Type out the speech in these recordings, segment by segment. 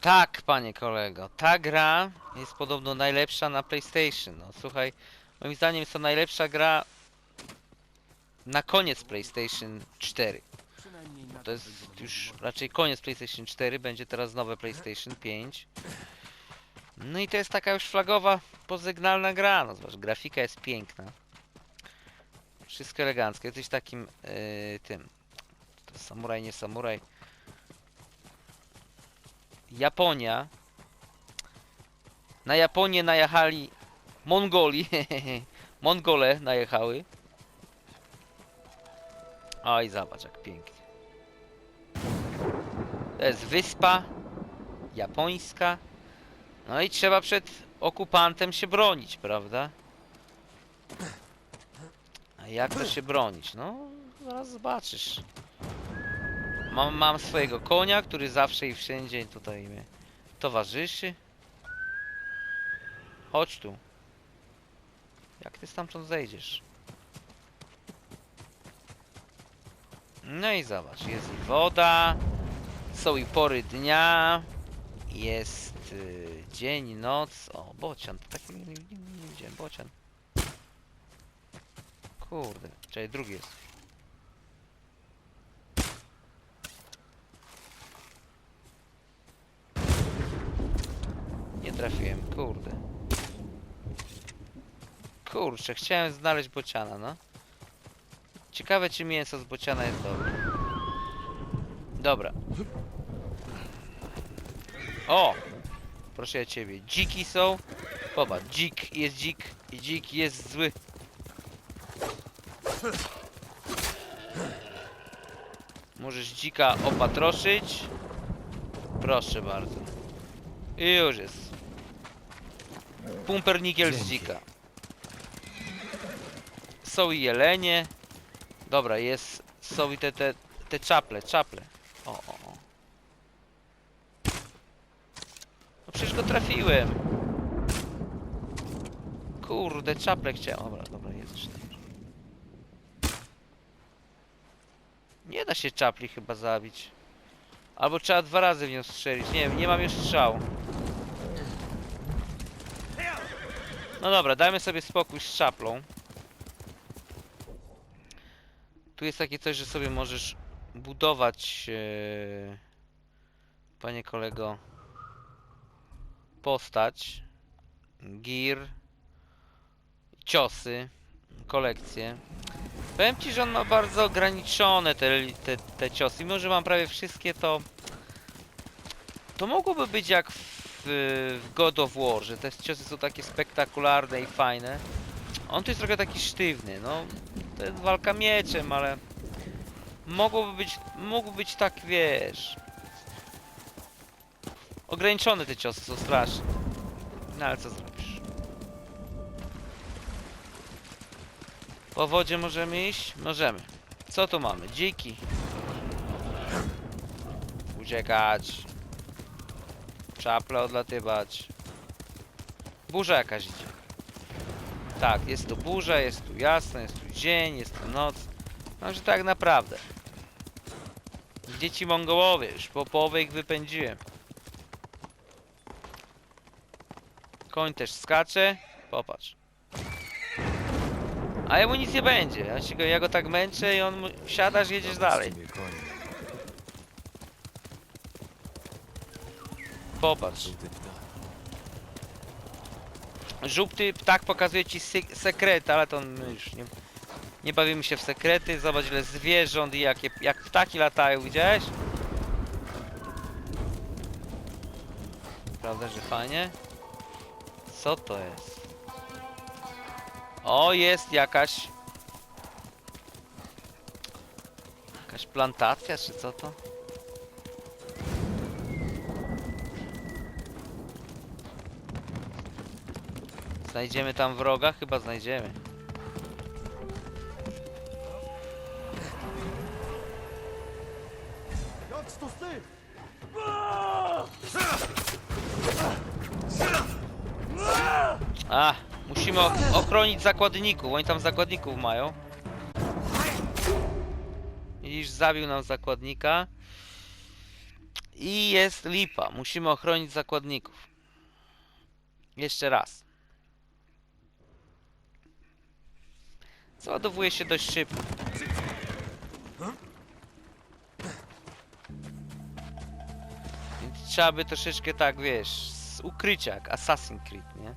Tak, panie kolego, ta gra jest podobno najlepsza na PlayStation. No słuchaj, moim zdaniem jest to najlepsza gra na koniec PlayStation 4. Przynajmniej na To jest już raczej koniec PlayStation 4, będzie teraz nowe PlayStation 5. No i to jest taka już flagowa, pozygnalna gra. No zobacz, grafika jest piękna. Wszystko eleganckie. Jesteś takim yy, tym. To samuraj, nie samuraj. Japonia. Na Japonię najechali Mongoli. Mongole najechały. Oj, zobacz jak pięknie. To jest wyspa japońska. No i trzeba przed okupantem się bronić, prawda? A jak to się bronić? No, zaraz zobaczysz. Mam, mam swojego konia, który zawsze i wszędzie tutaj mi towarzyszy. Chodź tu. Jak ty stamtąd zejdziesz? No i zobacz, jest i woda, są i pory dnia, jest y, dzień, noc. O, bocian, to nie, nie, nie, nie widziałem, bocian. Kurde, czekaj, drugi jest. Nie trafiłem, kurde. Kurczę, chciałem znaleźć bociana, no. Ciekawe, czy mięso z bociana jest dobre. Dobra. O! Proszę ja ciebie. Dziki są. Popatrz, dzik jest dzik i dzik jest zły. Możesz dzika opatroszyć. Proszę bardzo. I już jest. Pumpernikiel z dzika. Są i jelenie. Dobra, jest. Są i te, te, te czaple, czaple. O, o, o. No przecież go trafiłem. Kurde, czaple chciałem. Dobra, dobra, jest cztery. Nie da się czapli chyba zabić. Albo trzeba dwa razy w nią strzelić. Nie wiem, nie mam już strzału. No dobra, dajmy sobie spokój z czaplą. Tu jest takie coś, że sobie możesz budować, e, panie kolego, postać, gear, ciosy, kolekcję. Powiem ci, że on ma bardzo ograniczone te, te, te ciosy. Mimo, że mam prawie wszystkie, to to mogłoby być jak w, w God of War, że te ciosy są takie spektakularne i fajne. On tu jest trochę taki sztywny, no. To jest walka mieczem, ale mogłoby być, mógł być tak, wiesz. Ograniczone te ciosy są straszne. No ale co zrobisz? Po wodzie możemy iść? Możemy. Co tu mamy? Dziki. Uciekać. Czaple odlatywać. Burza jakaś idzie. Tak, jest tu burza, jest tu jasno, jest tu dzień, jest tu noc. No, że tak naprawdę. Dzieci Mongołowie, już po połowie ich wypędziłem. Koń też skacze. Popatrz. A jemu nic nie będzie. Ja, go, ja go tak męczę i on siadasz, jedziesz dalej. Sobie konie. Popatrz. Żółty ptak. Pokazuje ci sy- sekret, ale to my już nie, nie bawimy się w sekrety. Zobacz ile zwierząt i jakie, jak ptaki latają, widziałeś? Prawda, że fajnie? Co to jest? O, jest jakaś... Jakaś plantacja, czy co to? Znajdziemy tam wroga? Chyba znajdziemy. A, musimy ochronić zakładników. Oni tam zakładników mają. Widzisz, zabił nam zakładnika. I jest lipa. Musimy ochronić zakładników. Jeszcze raz. Załadowuje się dość szybko. Więc trzeba by troszeczkę tak, wiesz, z ukrycia, jak Assassin's Creed, nie?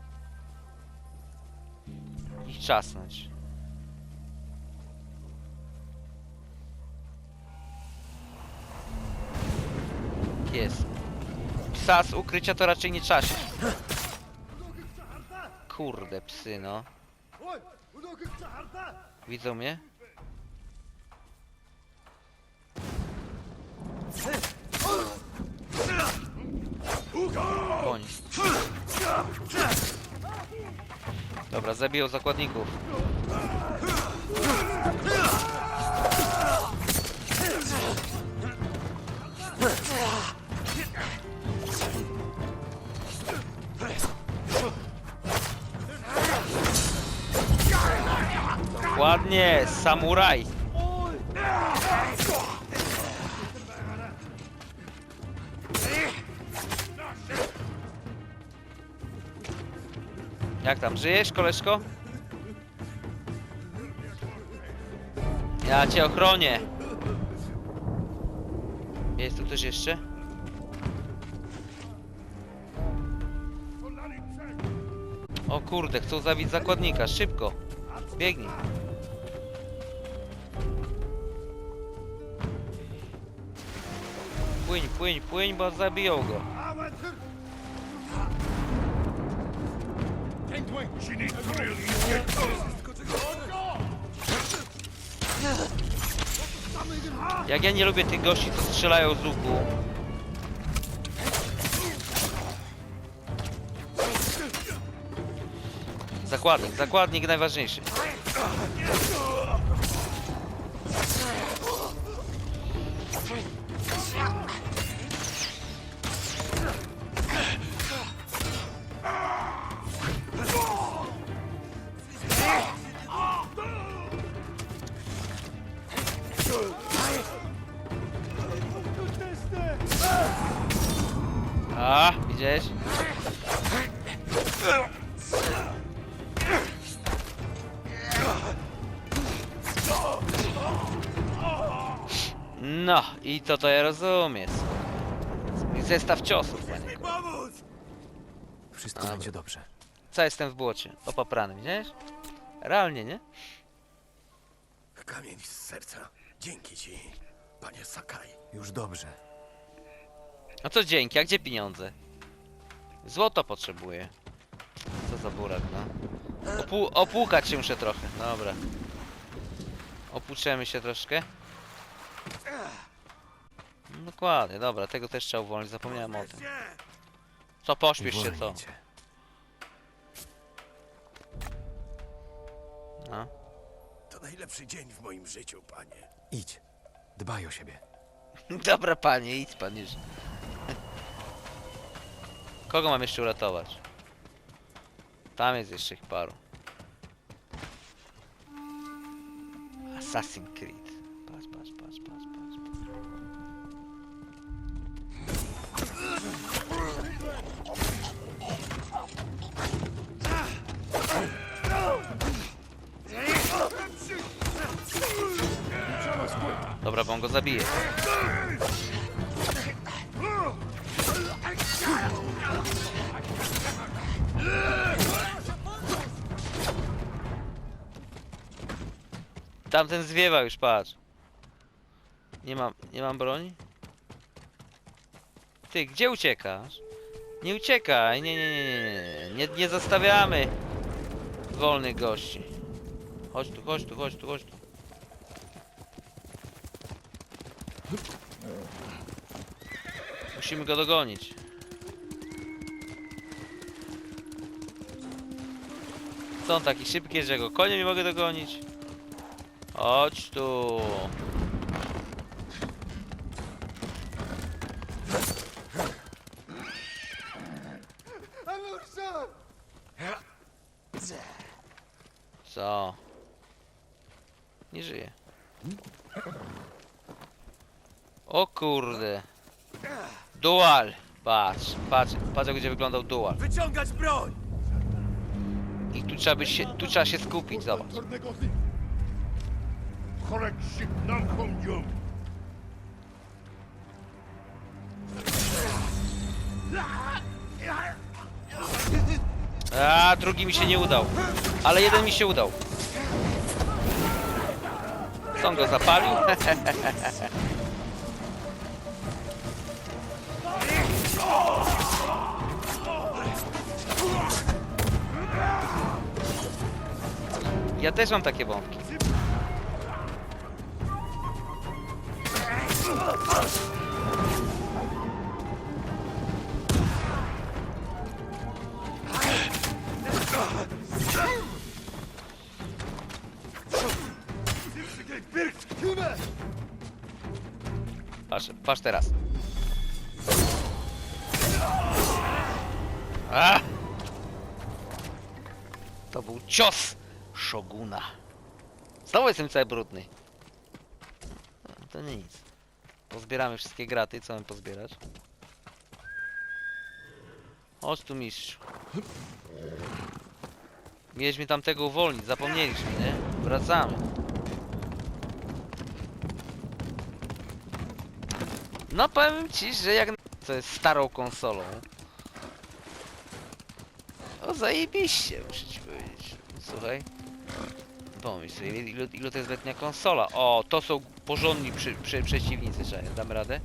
Ich czasnąć. Jest. Psa z ukrycia to raczej nie czasie. Kurde, psy, no. Widzą mnie? Dobra, zabiją zakładników. Ładnie, samuraj. Jak tam, żyjesz, koleżko? Ja cię ochronię. Jest tu ktoś jeszcze? O kurde, chcą zabić zakładnika, szybko. Biegnij. Płyń, płyń, płyń, bo zabiją go. Jak ja nie lubię tych gości, co strzelają z łuku. Zakładnik, zakładnik najważniejszy. To to ja rozumiem. Zestaw ciosów. panie. Wszystko Dobra. będzie dobrze. Co jestem w błocie? Opaprany, widziałeś? Realnie, nie? Kamień z serca. Dzięki ci, panie Sakai. Już dobrze. No co dzięki, a gdzie pieniądze? Złoto potrzebuję. Co za burak, no. Opłu opłukać się muszę trochę, dobra. Opłuczemy się troszkę. Dokładnie, dobra, tego też trzeba uwolnić, zapomniałem o tym. Co, pośpiesz się, co? Cię. No. To najlepszy dzień w moim życiu, panie. Idź. Dbaj o siebie. Dobra panie, idź pan już. Kogo mam jeszcze uratować? Tam jest jeszcze ich paru. Assassin's Creed. Go zabije. Tamten zwiewa już, patrz. Nie mam, nie mam broni? Ty, gdzie uciekasz? Nie uciekaj, nie, nie, nie, nie, nie, nie, nie zostawiamy wolnych gości. Chodź tu, chodź tu, chodź tu, chodź tu. Musimy go dogonić. Co on taki szybki, że go koniem nie mogę dogonić? Chodź tu. Co? Nie żyje. O kurde. Dual! Patrz, patrz, jak będzie wyglądał dual. Wyciągać broń! I tu trzeba, być się, tu trzeba się skupić, zobacz. A, drugi mi się nie udał. Ale jeden mi się udał. Co on go zapalił? Ja też mam takie bombki. Patrz, patrz teraz. A! To był cios Szoguna. Znowu jestem cały brudny. No, to nic. Pozbieramy wszystkie graty. Co mam pozbierać? Chodź tu mistrzu. Mieliśmy tamtego uwolnić, zapomnieliśmy, nie? Wracamy. No powiem ci, że jak to jest starą konsolą. O zajebiście, muszę ci powiedzieć. Słuchaj. Sobie, ile, ile, ile to jest letnia konsola. O, to są porządni przy, przy, przeciwnicy, czekaj, damy radę?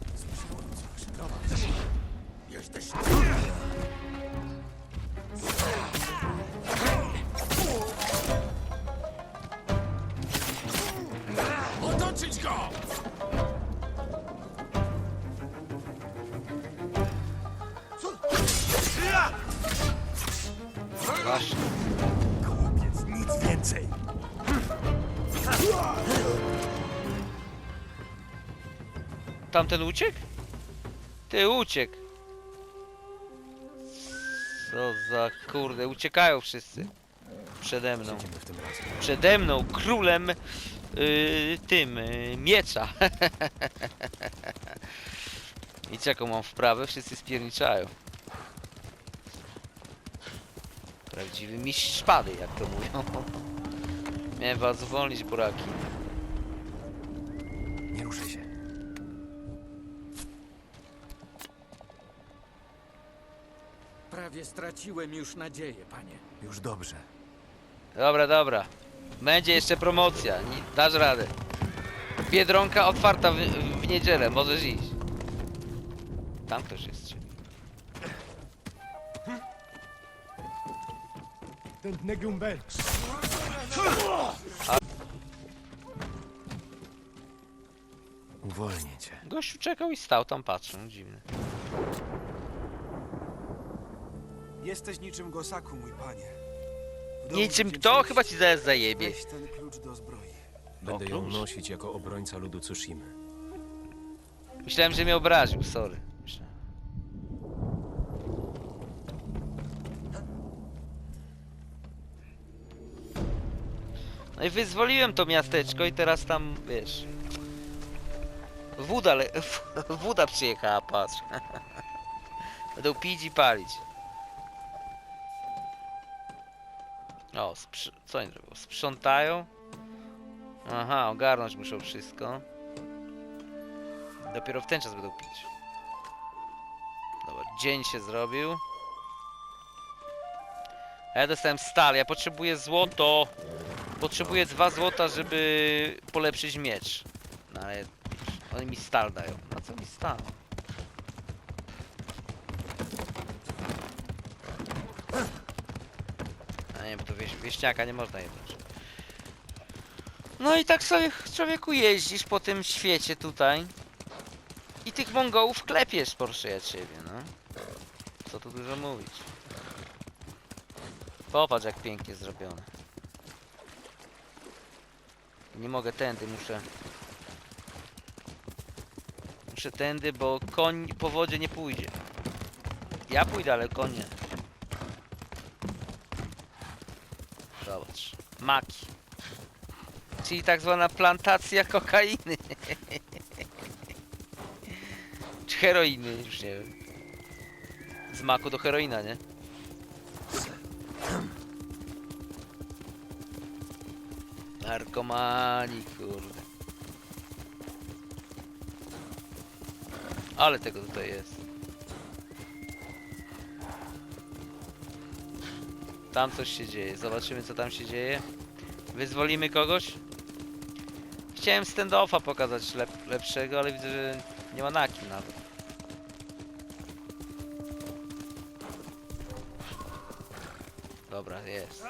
Otoczyć go! Masz. Tamten uciekł? Ty uciekł. Co za kurde, uciekają wszyscy. Przede mną. Przede mną, królem yy, tym, yy, miecza. Widzicie jaką mam wprawę? Wszyscy spierniczają. Prawdziwy mistrz szpady, jak to mówią. Miałem was zwolnić, buraki. Nie ruszaj się. Prawie straciłem już nadzieję, panie. Już dobrze. Dobra, dobra. Będzie jeszcze promocja. Dasz radę. Biedronka otwarta w, w niedzielę, możesz iść. Tam ktoś jest. Ten Negiumber. Uwolnię cię. Gościu czekał i stał tam patrząc, dziwne. Jesteś niczym Gosaku, mój panie. W domu Niczym kto? Chyba ci zaraz zajebie. Weź ten klucz do zbroi. Będę ją klucz. nosić jako obrońca ludu Tsushimy. Myślałem, że mnie obraził, sorry. Myślałem. No i wyzwoliłem to miasteczko i teraz tam, wiesz... Woda, le... Woda przyjechała, patrz. Będą pić i palić. O, co oni robią? Sprzątają? Aha, ogarnąć muszą wszystko. Dopiero w ten czas będą pić. Dobra, dzień się zrobił. Ja dostałem stal, ja potrzebuję złoto. Potrzebuję dwa złota, żeby polepszyć miecz. No ale oni mi stal dają. Na co mi stal? A nie, bo to wieś, wieśniaka nie można jebać. No i tak sobie człowieku jeździsz po tym świecie tutaj. I tych Mongołów klepiesz, proszę ja ciebie, no. Co tu dużo mówić. Popatrz jak pięknie zrobione. Nie mogę tędy, muszę... Muszę tędy, bo koń po wodzie nie pójdzie. Ja pójdę, ale konie. Zobacz. Maki. Czyli tak zwana plantacja kokainy. heroiny, już nie wiem. Z maku do heroina, nie? Narkomani, kurde. Ale tego tutaj jest. Tam coś się dzieje. Zobaczymy co tam się dzieje. Wyzwolimy kogoś. Chciałem stand-offa pokazać lep lepszego, ale widzę, że nie ma na kim nawet. Dobra, jest.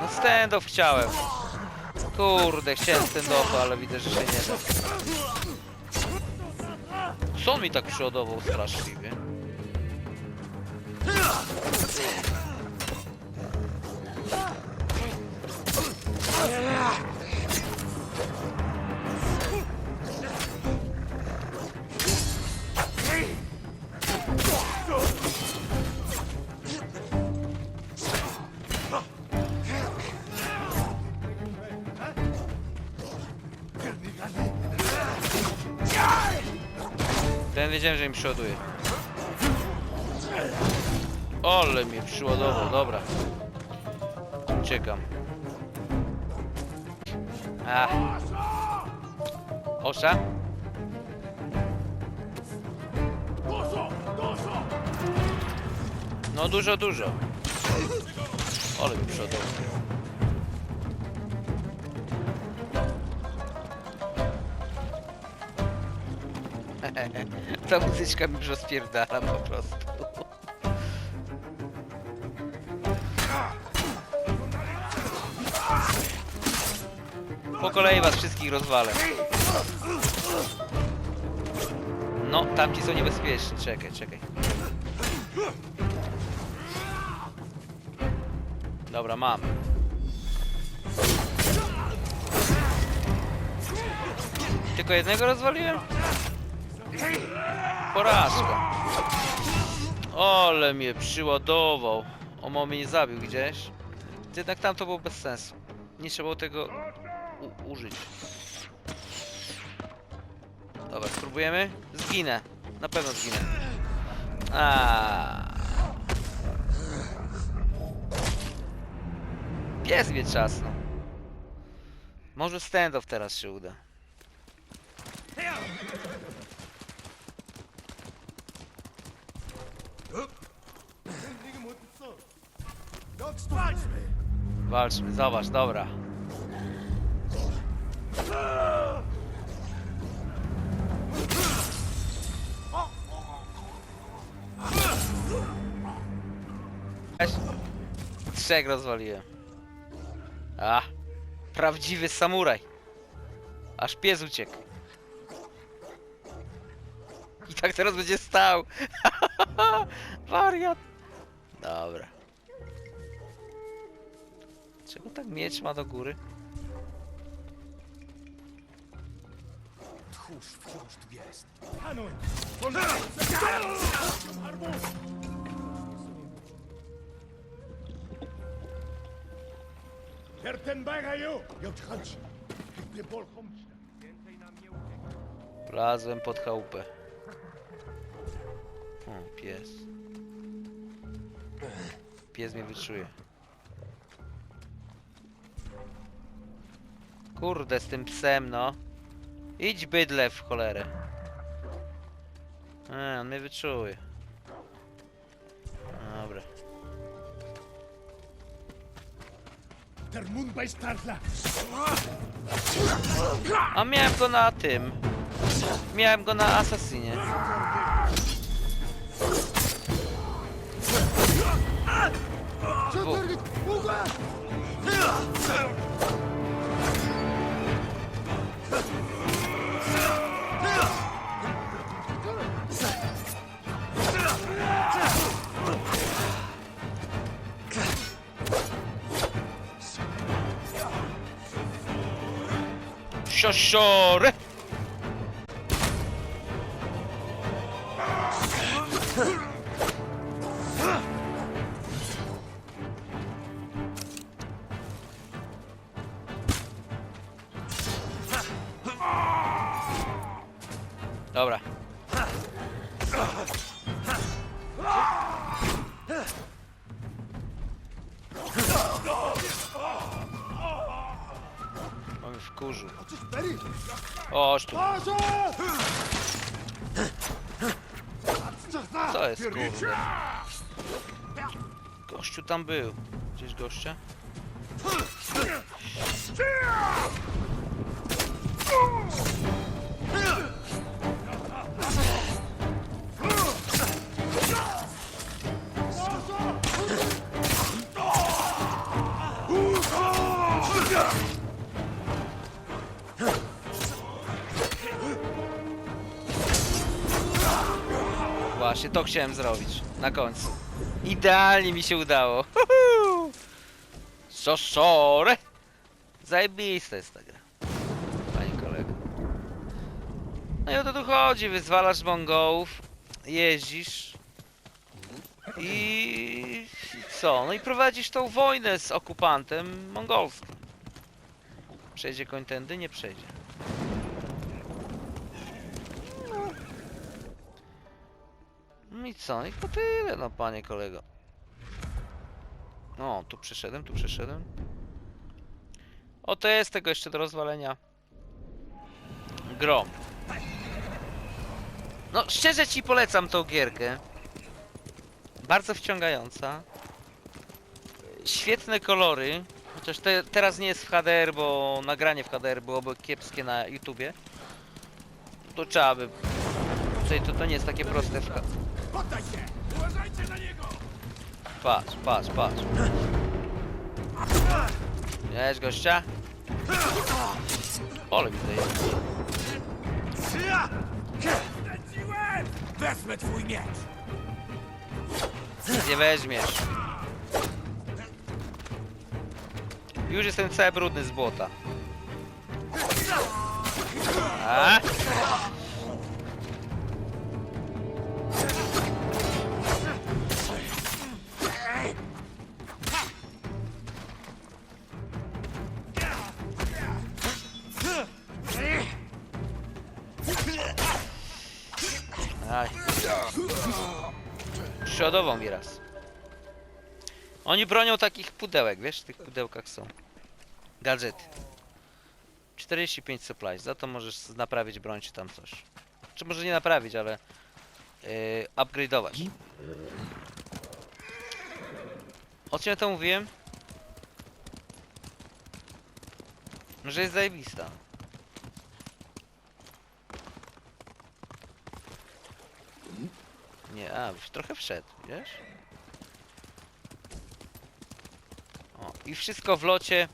No stand-off chciałem. Kurde, chciałem stand-offa, ale widzę, że się nie da. Co on mi tak przeładował straszliwie? Wiedziałem, że mi przeładuje. Ole mnie przyładował, dobra. Uciekam. A. Osza? No dużo, dużo. Ale mi przodował. Ta muzyczka mi już rozpierdala po prostu. Po kolei was wszystkich rozwalę. No, tamci są niebezpieczni. Czekaj, czekaj. Dobra, mam. Tylko jednego rozwaliłem? Porażka. Ole mnie przyładował. O, mnie nie zabił gdzieś. Jednak tam to było bez sensu. Nie trzeba było tego użyć. Dobra, spróbujemy. Zginę. Na pewno zginę. A. Pies mnie trzasnął. Może stand-off teraz się uda. Ten dingen moet stop. Jak to sty? Walczmy, zobacz, dobra. Trzech rozwaliłem. A, prawdziwy samuraj. Aż pies uciekł. I tak teraz będzie stał. Wariat. Dobra. Czego tak miecz ma do góry? Tchórz wciąż tu jest. Hanuj. Więcej nam nie ucieknie. Pod chałupę. O, pies. Pies mnie wyczuje. Kurde, z tym psem, no. Idź bydle w cholerę. E, on mnie wyczuje. Dobra. Bei Startla. A miałem go na tym. Miałem go na. Dwóch. Siosiore! Dobra. Mamy w kurzu. Berry! Oż tu. Co jest kurde? Gościu tam był. Gdzieś gościa? Właśnie, to chciałem zrobić. Na końcu. Idealnie mi się udało. Szoszore! Zajebista jest ta gra. Panie kolego. No i o to tu chodzi. Wyzwalasz Mongołów, jeździsz i co? No i prowadzisz tą wojnę z okupantem mongolskim. Przejdzie koń tędy? Nie przejdzie. No i co? I to tyle, no panie kolego. O, tu przeszedłem, tu przeszedłem. O, to jest tego jeszcze do rozwalenia. Grom. No, szczerze ci polecam tą gierkę. Bardzo wciągająca. Świetne kolory. Chociaż te, teraz nie jest w HDR, bo nagranie w HDR byłoby kiepskie na YouTubie. To trzeba by... Czyli to, to nie jest takie proste w, H- Poddaj się! Uważajcie na niego! Patrz, patrz, patrz. Jest gościa? Ole mi. Zleciłem! Wezmę twój miecz! Nie weźmiesz. Już jestem cały brudny z błota. A? Przodował mi raz. Oni bronią takich pudełek, wiesz? W tych pudełkach są. Gadżety. 45 supplies, za to możesz naprawić broń czy tam coś. Czy może nie naprawić, ale yy, upgrade'ować. O czym ja to mówiłem? Że jest zajebista. Nie, a, trochę wszedł, wiesz? O, i wszystko w locie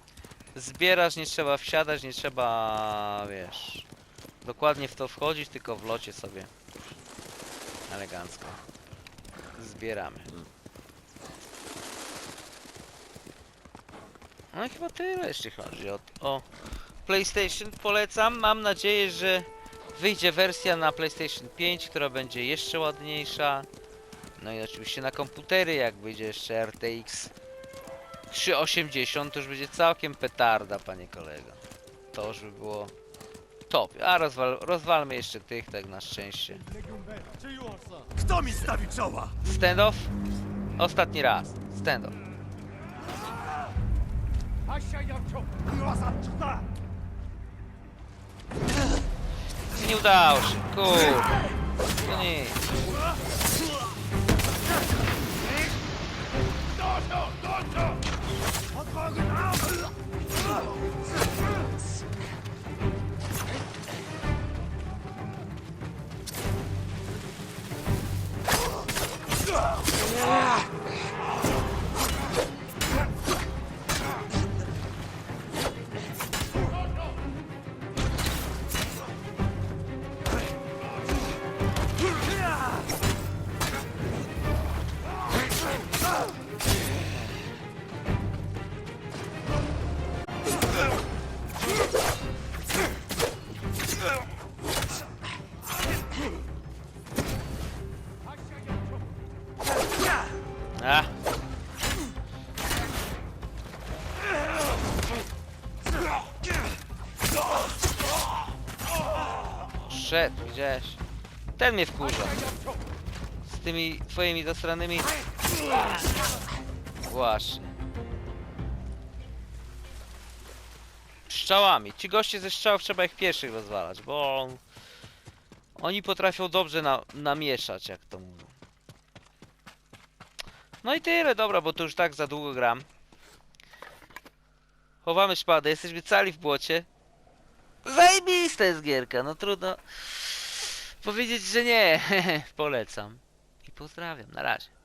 zbierasz, nie trzeba wsiadać, nie trzeba, wiesz, dokładnie w to wchodzić, tylko w locie sobie elegancko zbieramy. No i chyba tyle, jeśli chodzi o, o PlayStation. Polecam, mam nadzieję, że wyjdzie wersja na PlayStation 5, która będzie jeszcze ładniejsza. No i oczywiście na komputery, jak wyjdzie jeszcze RTX 380, to już będzie całkiem petarda, panie kolego. To już by było top. A rozwal, rozwalmy jeszcze tych, tak na szczęście. Kto mi stawi czoła? Standoff? Ostatni raz. Standoff. Aşağı yapçok! Yuvasan çıktı! Nie udało A. Szedł, widziałeś? Ten mnie wkurza. Z tymi twoimi zastranymi... Właśnie. Strzałami. Ci goście ze strzałów trzeba ich pierwszych rozwalać, bo... Oni potrafią dobrze na, namieszać, jak to mówią. No i tyle, dobra, bo to już tak za długo gram. Chowamy szpadę, jesteśmy cali w błocie. Zajebista jest gierka, no trudno powiedzieć, że nie. Polecam. I pozdrawiam, na razie.